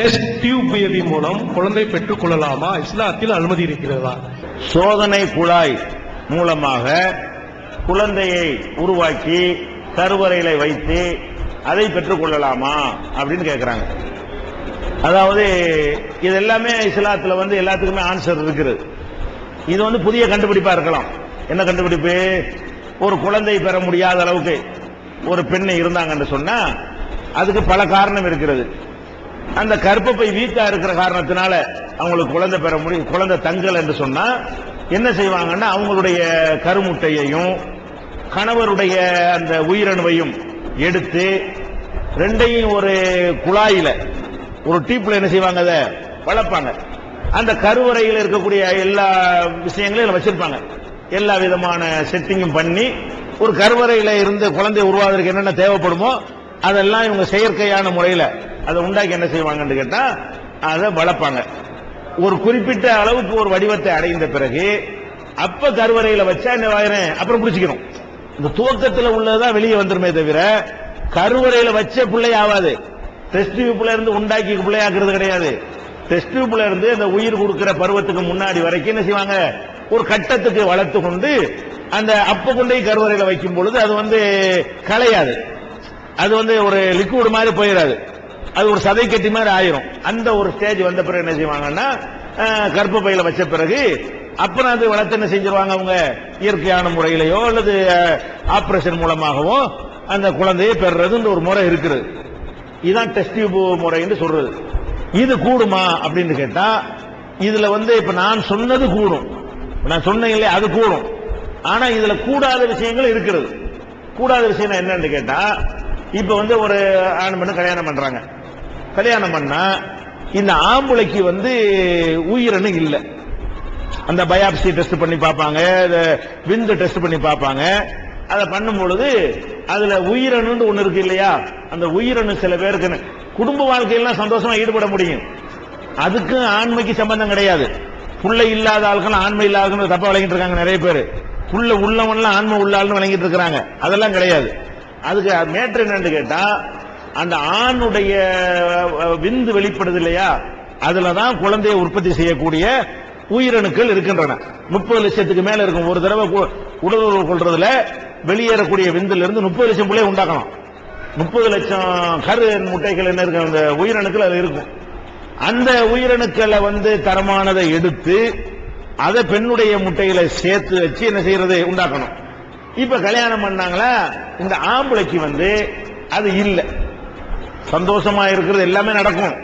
Test tube baby மூலம் குழந்தை பெற்றுக் கொள்ளலாமா? இஸ்லாத்தில் அனுமதி இருக்கிறதா? சோதனை குழாய் மூலமாக குழந்தையை உருவாக்கி கருவறையில வைத்து அதை பெற்றுக் கொள்ளலாமா? அப்படின்னு கேட்கிறாங்க அதாவது இது எல்லாமே இஸ்லாத்தில் வந்து எல்லாத்துக்குமே ஆன்சர் இருக்குது. இது வந்து புதிய கண்டுபிடிப்பா இருக்கலாம். என்ன கண்டுபிடிப்பு? ஒரு குழந்தை பெற முடியாத அளவுக்கு ஒரு பெண் இருந்தாங்கன்னு சொன்னா அதுக்கு பல காரணம் இருக்கிறது. அந்த கர்ப்பப்பை வீக்கா இருக்கிற காரணத்தினால அவங்களுக்கு குழந்தை பெற முடியும். குழந்தை தங்கல் என்று சொன்னா என்ன செய்வாங்கன்னா அவங்களுடைய கருமுட்டையையும் கணவருடைய அந்த உயிரணுவையும் எடுத்து ரெண்டையும் ஒரு குழாயில ஒரு டீப்ல என்ன செய்வாங்க அதை வளர்ப்பாங்க. அந்த கருவறையில் இருக்கக்கூடிய எல்லா விஷயங்களையும் வச்சிருப்பாங்க. எல்லா விதமான செட்டிங்கும் பண்ணி ஒரு கருவறையில இருந்து குழந்தை உருவாவதற்கு என்னென்ன தேவைப்படுமோ அதெல்லாம் இவங்க செயற்கையான முறையில் அதை உண்டாக்கி என்ன செய்வாங்கன்னு கேட்டால் அதை வளர்ப்பாங்க. ஒரு குறிப்பிட்ட அளவுக்கு ஒரு வடிவத்தை அடைந்த பிறகு அப்ப கருவறையில வச்சா என்ன வாங்கினேன் அப்புறம் பிடிச்சிக்கணும். இந்த துவக்கத்தில் உள்ளதுதான் வெளியே வந்துருமே தவிர கருவறையில வச்ச பிள்ளை ஆகாது டெஸ்ட் டியூப்ல இருந்து உண்டாக்கி பிள்ளையாக்குறது கிடையாது. டெஸ்ட் டியூப்ல இருந்து அந்த உயிர் கொடுக்கிற பருவத்துக்கு முன்னாடி வரைக்கும் என்ன செய்வாங்க? ஒரு கட்டத்துக்கு வளர்த்து கொண்டு அந்த அப்ப கொண்டே கருவறையில வைக்கும் பொழுது அது வந்து களையாது. அது வந்து ஒரு லிக்விட் மாதிரி போயிடாது அது ஒரு சதை கட்டி மாதிரி ஆயிரும். அந்த ஒரு ஸ்டேஜ் வந்த பிறகு என்ன செய்வாங்கன்னா அஹ், பையில வச்ச பிறகு அப்புறம் அது வளர்த்து என்ன செஞ்சிருவாங்க அவங்க? இயற்கையான முறையிலையோ அல்லது ஆபரேஷன் மூலமாகவோ அந்த குழந்தையை பெறுறதுன்ற ஒரு முறை இருக்குது. இதுதான் டெஸ்ட் டியூப் முறைன்னு சொல்றது. இது கூடுமா அப்படின்னு கேட்டா இதுல வந்து இப்ப நான் சொன்னது கூடும். நான் சொன்னேன் இல்லையா அது கூடும். ஆனா இதுல கூடாத விஷயங்கள் இருக்கிறது. கூடாத விஷயம் என்னன்னு கேட்டா இப்ப வந்து ஒரு ஆண் பெண்ணு கல்யாணம் பண்றாங்க. கல்யாணம் பண்ணா இந்த ஆம்பளைக்கு வந்து உயிரணு இல்லை. அந்த பயாப்சி டெஸ்ட் பண்ணி பார்ப்பாங்க விந்து டெஸ்ட் பண்ணி பார்ப்பாங்க. அதை பண்ணும் பொழுது அதுல உயிரணுன்னு ஒண்ணு இருக்கு இல்லையா? அந்த உயிரணு சில பேருக்கு குடும்ப வாழ்க்கையெல்லாம் சந்தோஷமா ஈடுபட முடியும். அதுக்கும் ஆண்மைக்கு சம்பந்தம் கிடையாது. புள்ள இல்லாத ஆட்கள் ஆண்மை இல்லாத தப்பா விளங்கிட்டு இருக்காங்க நிறைய பேர். புள்ள உள்ளவன்லாம் ஆண்மை உள்ள ஆள்னு விளங்கிட்டு இருக்கிறாங்க. அதெல்லாம் கிடையாது. அதுக்கு மேட்ரு என்னன்னு கேட்டா அந்த ஆணுடைய விந்து வெளிப்படுது இல்லையா அதுலதான் குழந்தையை உற்பத்தி செய்யக்கூடிய உயிரணுக்கள் இருக்கின்றன. முப்பது லட்சத்துக்கு மேல இருக்கும். ஒரு தடவை கு- கொள்றதுல வெளியேறக்கூடிய விந்துல இருந்து முப்பது லட்சம் பிள்ளைய உண்டாக்கணும். முப்பது லட்சம் கரு முட்டைகள் என்ன இருக்கு அந்த உயிரணுக்கள் அது இருக்கும். அந்த உயிரணுக்களை வந்து தரமானதை எடுத்து அதை பெண்ணுடைய முட்டையில சேர்த்து வச்சு என்ன செய்யறது? உண்டாக்கணும். இப்ப கல்யாணம் பண்ணாங்களா? இந்த ஆம்பளைக்கு வந்து அது இல்லை. சந்தோஷமா இருக்கிறது எல்லாமே நடக்கும்.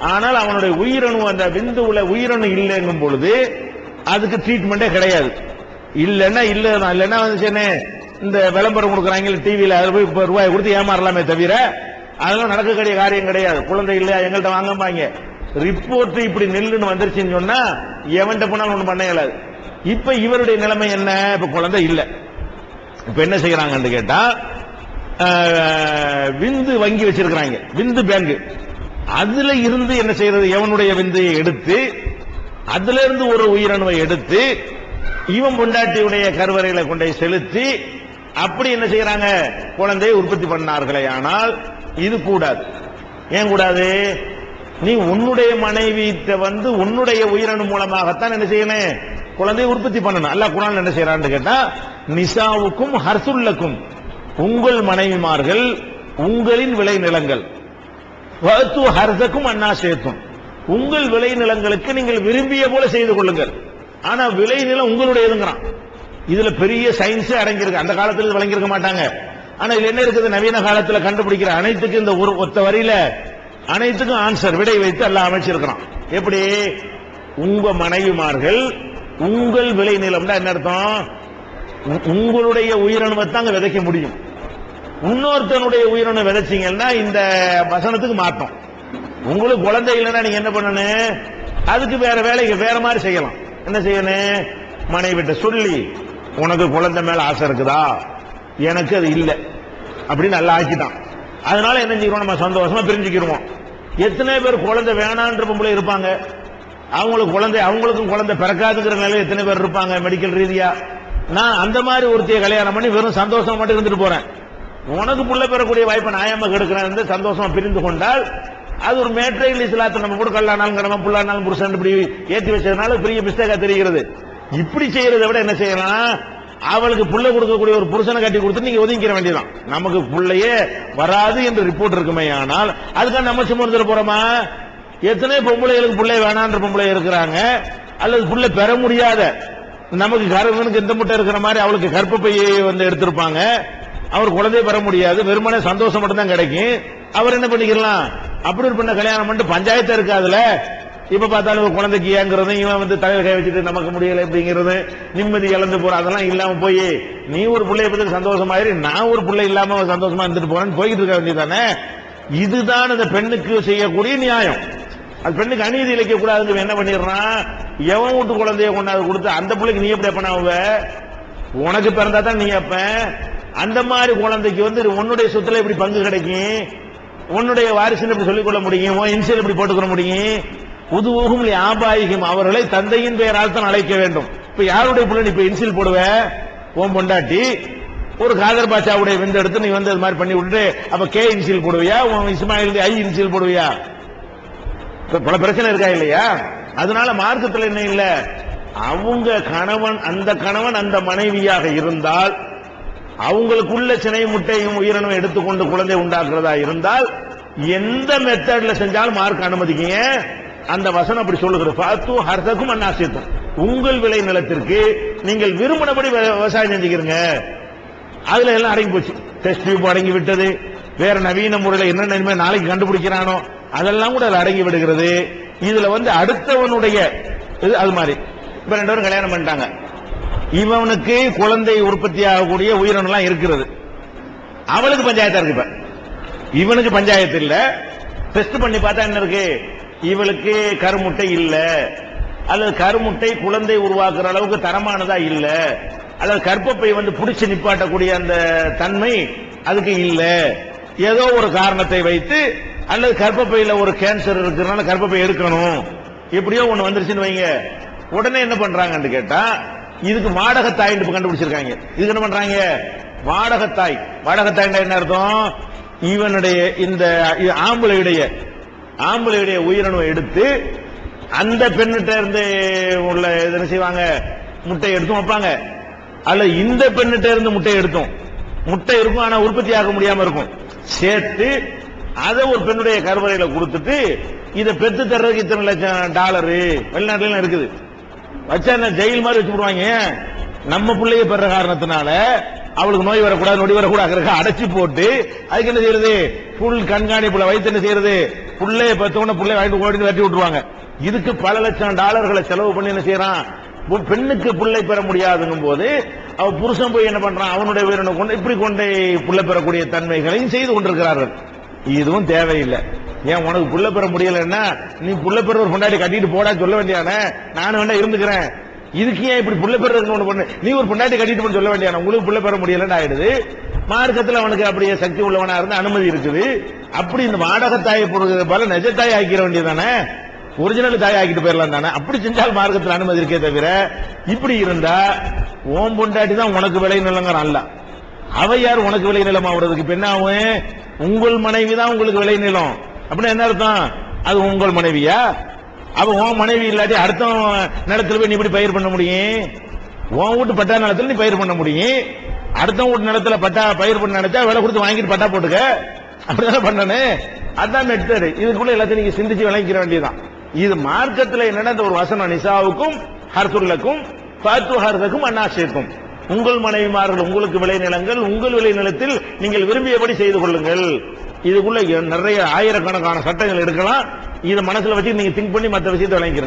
ஆனால் அவனுடைய உயிரணு அந்த விந்துவுல உயிரணு இல்லைங்கும் பொழுது அதுக்கு ட்ரீட்மெண்டே கிடையாது. இல்லைன்னா இல்ல இல்லைன்னா வந்து இந்த விளம்பரம் கொடுக்குறாங்க டிவியில அதில் போய் இப்போ ரூபாய் கொடுத்து ஏமாறலாமே தவிர அதெல்லாம் நடக்கக்கூடிய காரியம் கிடையாது. குழந்தை இல்லையா? எங்கள்கிட்ட வாங்கம்பாங்க. ரிப்போர்ட் இப்படி நெல்லுன்னு வந்துருச்சுன்னு சொன்னா எவன்கிட்ட போனாலும் ஒன்றும் பண்ண இயலாது. இப்ப இவருடைய நிலைமை என்ன? இப்ப குழந்தை இல்லை. இப்ப என்ன செய்யறாங்கன்னு கேட்டா விந்து வங்கி வச்சிருக்கிறாங்க. விந்து பேங்க் அதுல இருந்து என்ன செய்யறது? எவனுடைய விந்தையை எடுத்து அதுல இருந்து ஒரு உயிரணுவை எடுத்து இவன் பொண்டாட்டியுடைய கருவறையில கொண்டு போய் செலுத்தி அப்படி என்ன செய்யறாங்க? குழந்தையை உற்பத்தி பண்ணார்களே ஆனால் இது கூடாது. ஏன் கூடாது? நீ உன்னுடைய மனைவி வந்து உன்னுடைய உயிரணு மூலமாகத்தான் என்ன செய்யணும்? குழந்தையை உற்பத்தி பண்ணணும். அல்லாஹ் குரான் என்ன செய்யறான்னு கேட்டா நிசாவுக்கும் ஹர்சுல்லக்கும் உங்கள் மனைவிமார்கள் உங்களின் விளைநிலங்கள். வஅத்து ஹர்சக்கும் அண்ணா சேர்த்தும் உங்கள் விளைநிலங்களுக்கு நீங்கள் விரும்பிய போல செய்து கொள்ளுங்கள். ஆனா விளைநிலம் உங்களுடையதுங்கிறான். இதுல பெரிய சயின்ஸ் அடங்கியிருக்கு. அந்த காலத்தில் இது வழங்கியிருக்க மாட்டாங்க. ஆனா இது என்ன இருக்குது? நவீன காலத்துல கண்டுபிடிக்கிற அனைத்துக்கும் இந்த ஒரு ஒத்த வரியில அனைத்துக்கும் ஆன்சர் விடை வைத்து எல்லாம் அமைச்சிருக்கிறான். எப்படி? உங்க மனைவிமார்கள் உங்கள் விளைநிலம்னா என்ன அர்த்தம்? உ- உங்களுடைய உயிரணுவை தாங்க விதைக்க முடியும். இன்னொருத்தனுடைய உயிரணு விதைச்சிங்கன்னா இந்த வசனத்துக்கு மாற்றம். உங்களுக்கு குழந்தை இல்லைன்னா நீங்க என்ன பண்ணணும்? அதுக்கு வேற வேலைக்கு வேற மாதிரி செய்யலாம். என்ன செய்யணும்? மனைவிட்ட சொல்லி உனக்கு குழந்தை மேல ஆசை இருக்குதா? எனக்கு அது இல்லை. அப்படின்னு நல்லா ஆக்கிட்டான். அதனால என்ன செய்யறோம்? நம்ம சந்தோஷமா பிரிஞ்சுக்கிடுவோம் எத்தனை பேர் குழந்தை வேணான்ற பொம்பளை இருப்பாங்க? அவங்களுக்கு குழந்தை அவங்களுக்கும் குழந்தை பிறக்காதுங்கிற நிலையில எத்தனை பேர் இருப்பாங்க மெடிக்கல் ரீதியா? நான் அந்த மாதிரி ஒருத்தைய கல்யாணம் பண்ணி வெறும் சந்தோஷம் மட்டும் இருந்துட்டு போறேன். உனக்கு புள்ள பெறக்கூடிய வாய்ப்பை நியாயமா எடுக்கிறேன் சந்தோஷமா பிரிந்து கொண்டால் அது ஒரு மேட்ரைகள் இஸ்லாத்தை நம்ம கூட கல்லானாலும் கடமை புள்ளானாலும் புருஷன் இப்படி ஏற்றி வச்சதுனால பெரிய மிஸ்டேக்கா தெரிகிறது. இப்படி செய்யறதை விட என்ன செய்யலாம் அவளுக்கு புள்ள கொடுக்கக்கூடிய ஒரு புருஷனை கட்டி கொடுத்து நீங்க ஒதுங்கிற வேண்டியதான் நமக்கு புள்ளையே வராது என்று ரிப்போர்ட் இருக்குமே ஆனால் அதுக்காக நம்ம சும்மா இருந்துட போறோமா? எத்தனை பொம்பளைகளுக்கு பிள்ளை வேணான்ற பொம்பளை இருக்கிறாங்க அல்லது பிள்ளை பெற முடியாத நமக்கு கருவனுக்கு இந்த முட்டை இருக்கிற மாதிரி அவளுக்கு கற்பப்பையை வந்து எடுத்திருப்பாங்க அவர் குழந்தை பெற முடியாது வெறுமனே சந்தோஷம் மட்டும்தான் கிடைக்கும். அவர் என்ன பண்ணிக்கலாம்? அப்படி ஒரு பண்ண கல்யாணம் பண்ணிட்டு பஞ்சாயத்து இருக்காதுல இப்ப பார்த்தாலும் குழந்தைக்கு ஏங்குறது இவன் வந்து தலையில கை வச்சுட்டு நமக்கு முடியல அப்படிங்கிறது நிம்மதி இழந்து போற அதெல்லாம் இல்லாம போய் நீ ஒரு பிள்ளைய பத்தி சந்தோஷமாயிரு நான் ஒரு பிள்ளை இல்லாம சந்தோஷமா இருந்துட்டு போறேன்னு போய்கிட்டு இருக்க வேண்டியதானே இதுதான் அந்த பெண்ணுக்கு செய்யக்கூடிய நியாயம். அது பெண்ணுக்கு அநீதி இழைக்க கூடாதுங்க என்ன பண்ணிடுறான்? எவன் வீட்டு குழந்தைய கொண்டாந்து கொடுத்து அந்த பிள்ளைக்கு நீ எப்படி பண்ணாவ உனக்கு பிறந்தா தான் நீ அப்ப. அந்த மாதிரி குழந்தைக்கு வந்து உன்னுடைய சொத்துல எப்படி பங்கு கிடைக்கும்? உன்னுடைய வாரிசுன்னு இப்படி சொல்லிக் கொள்ள முடியும்? உன் இன்சியல் இப்படி போட்டுக்கொள்ள முடியும்? உதுவோகும் ஆபாயிகம். அவர்களை தந்தையின் பெயரால் தான் அழைக்க வேண்டும். இப்ப யாருடைய பிள்ளை நீ இப்ப இன்சியல் போடுவ? உன் பொண்டாட்டி. ஒரு காதர் பாஷாவுடைய விந்து எடுத்து நீ வந்து அது மாதிரி பண்ணி விட்டு அப்ப கே இன்சியல் போடுவியா? உன் இஸ்மாயில் ஐ இன்சியல் போடுவியா? பல பிரச்சனை இருக்கா இல்லையா? அதனால மார்க்கத்தில் என்ன இல்ல? அவங்க கணவன் அந்த கணவன் அந்த மனைவியாக இருந்தால் அவங்களுக்குள்ள சினை முட்டையும் உயிரினம் எடுத்துக்கொண்டு குழந்தை உண்டாக்குறதா இருந்தால் எந்த மெத்தட்ல செஞ்சாலும் மார்க் அனுமதிக்கீங்க அந்த வசனம் அப்படி சொல்லுகிறது. பாத்து ஹர்தக்கும் அன்னாசியத்தும் உங்கள் விளை நிலத்திற்கு நீங்கள் விரும்பினபடி விவ- விவசாயம் செஞ்சுக்கிறீங்க. அதுல எல்லாம் அடங்கி போச்சு. டெஸ்ட் டியூப் அடங்கி விட்டது. வேற நவீன முறையில் என்னென்ன நாளைக்கு கண்டுபிடிக்கிறானோ. அதெல்லாம் கூட அதில் அடங்கி விடுகிறது. இதுல வந்து அடுத்தவனுடைய இது அது மாதிரி. இப்ப ரெண்டு பேரும் கல்யாணம் பண்ணிட்டாங்க. இவனுக்கு குழந்தை உற்பத்தி ஆகக்கூடிய உயிரினம் எல்லாம் இருக்கிறது. அவளுக்கு பஞ்சாயத்தா இருக்கு இப்ப. இவனுக்கு பஞ்சாயத்து இல்ல. டெஸ்ட் பண்ணி பார்த்தா என்ன இருக்கு? இவளுக்கு கருமுட்டை இல்ல. அல்லது கருமுட்டை குழந்தை உருவாக்குற அளவுக்கு தரமானதா இல்ல. அல்லது கற்பப்பை வந்து பிடிச்சு நிப்பாட்டக்கூடிய அந்த தன்மை அதுக்கு இல்ல. ஏதோ ஒரு காரணத்தை வைத்து அல்லது கர்ப்பப்பையில ஒரு கேன்சர் இருக்கிறனால கர்ப்பப்பை எடுக்கணும். எப்படியோ ஒண்ணு வந்துருச்சுன்னு வைங்க. உடனே என்ன பண்றாங்கன்னு கேட்டா இதுக்கு வாடகத்தாய் கண்டுபிடிச்சிருக்காங்க. இதுக்கு என்ன பண்றாங்க? வாடகத்தாய். வாடகத்தாய் என்ன அர்த்தம்? இவனுடைய இந்த ஆம்பளையுடைய ஆம்பளையுடைய உயிரணுவை எடுத்து அந்த பெண்ணிட்ட இருந்து உள்ள என்ன செய்வாங்க? முட்டை எடுத்தும் வைப்பாங்க. அல்ல இந்த பெண்ணிட்ட இருந்து முட்டை எடுத்தும். முட்டை இருக்கும் ஆனா உற்பத்தி ஆக முடியாம இருக்கும். சேர்த்து அதை ஒரு பெண்ணுடைய கருவறையில கொடுத்துட்டு இதை பெத்து தர்றதுக்கு இத்தனை லட்சம் டாலரு. வெளிநாட்டுல இருக்குது. வச்சா என்ன ஜெயில் மாதிரி வச்சு விடுவாங்க நம்ம பிள்ளைய பெற காரணத்தினால அவளுக்கு நோய் வரக்கூடாது நொடி வரக்கூடாது அடைச்சு போட்டு அதுக்கு என்ன செய்யறது? புல் கண்காணிப்புல வைத்து என்ன செய்யறது? புள்ளைய பத்தவன பிள்ளைய வாங்கிட்டு ஓடி வெட்டி விட்டுருவாங்க. இதுக்கு பல லட்சம் டாலர்களை செலவு பண்ணி என்ன செய்யறான்? பெண்ணுக்கு பிள்ளை பெற முடியாதுங்கும் போது அவ புருஷன் போய் என்ன பண்றான்? அவனுடைய உயிரினை கொண்டு இப்படி கொண்டு பிள்ளை பெறக்கூடிய தன்மைகளையும் செய்து கொண்டிருக்கிறார்கள். இதுவும் தேவையில்லை. ஏன் உனக்கு புள்ள பெற முடியலன்னா நீ புள்ள பெற ஒரு பொண்டாட்டி கட்டிட்டு போடா சொல்ல வேண்டியானே நானும் வேண்டாம் இருந்துக்கிறேன். இதுக்கு ஏன் இப்படி புள்ள பெறதுக்கு ஒன்று பண்ணு? நீ ஒரு பொண்டாட்டி கட்டிட்டு போன்னு சொல்ல வேண்டியான உங்களுக்கு புள்ள பெற முடியலன்னு ஆயிடுது. மார்க்கத்தில் அவனுக்கு அப்படியே சக்தி உள்ளவனா இருந்து அனுமதி இருக்குது. அப்படி இந்த வாடக தாயை போடுறது போல நெஜ தாய் ஆக்கிற வேண்டியதானே? ஒரிஜினல் தாய் ஆக்கிட்டு போயிடலாம் தானே? அப்படி செஞ்சால் மார்க்கத்தில் அனுமதி இருக்கே தவிர இப்படி இருந்தா ஓம் பொண்டாட்டி தான் உனக்கு விலை நிலங்கிற அல்ல. அவ யார்? உனக்கு விலை நிலம் ஆகுறதுக்கு இப்ப உங்கள் மனைவி தான் உங்களுக்கு விலை நிலம். அப்படின்னா என்ன அர்த்தம்? அது உங்கள் மனைவியா? அப்ப உன் மனைவி இல்லாட்டி அடுத்த நிலத்துல போய் நீ இப்படி பயிர் பண்ண முடியும்? உன் வீட்டு பட்டா நிலத்துல நீ பயிர் பண்ண முடியும். அடுத்த வீட்டு நிலத்துல பட்டா பயிர் பண்ண நினைச்சா விலை கொடுத்து வாங்கிட்டு பட்டா போட்டுக்க. அப்படிதானே பண்ணனு? அதான் மெத்தடு இதுக்குள்ள எல்லாத்தையும் நீங்க சிந்திச்சு விளங்கிக்கிற வேண்டியதுதான். இது மார்க்கத்துல என்னன்னா இந்த ஒரு வசனம் நிசாவுக்கும் ஹர்சுல்லக்கும் பாத்து ஹர்தக்கும் அண்ணாசியக்கும் உங்கள் மனைவிமார்கள் உங்களுக்கு விளைநிலங்கள் உங்கள் விளைநிலத்தில் நீங்கள் விரும்பியபடி செய்து கொள்ளுங்கள். இதுக்குள்ள நிறைய ஆயிரக்கணக்கான சட்டங்கள் இருக்கலாம். இதை மனசுல வச்சு நீங்க திங்க் பண்ணி மற்ற விஷயத்தை விளங்கிக்கிறீங்க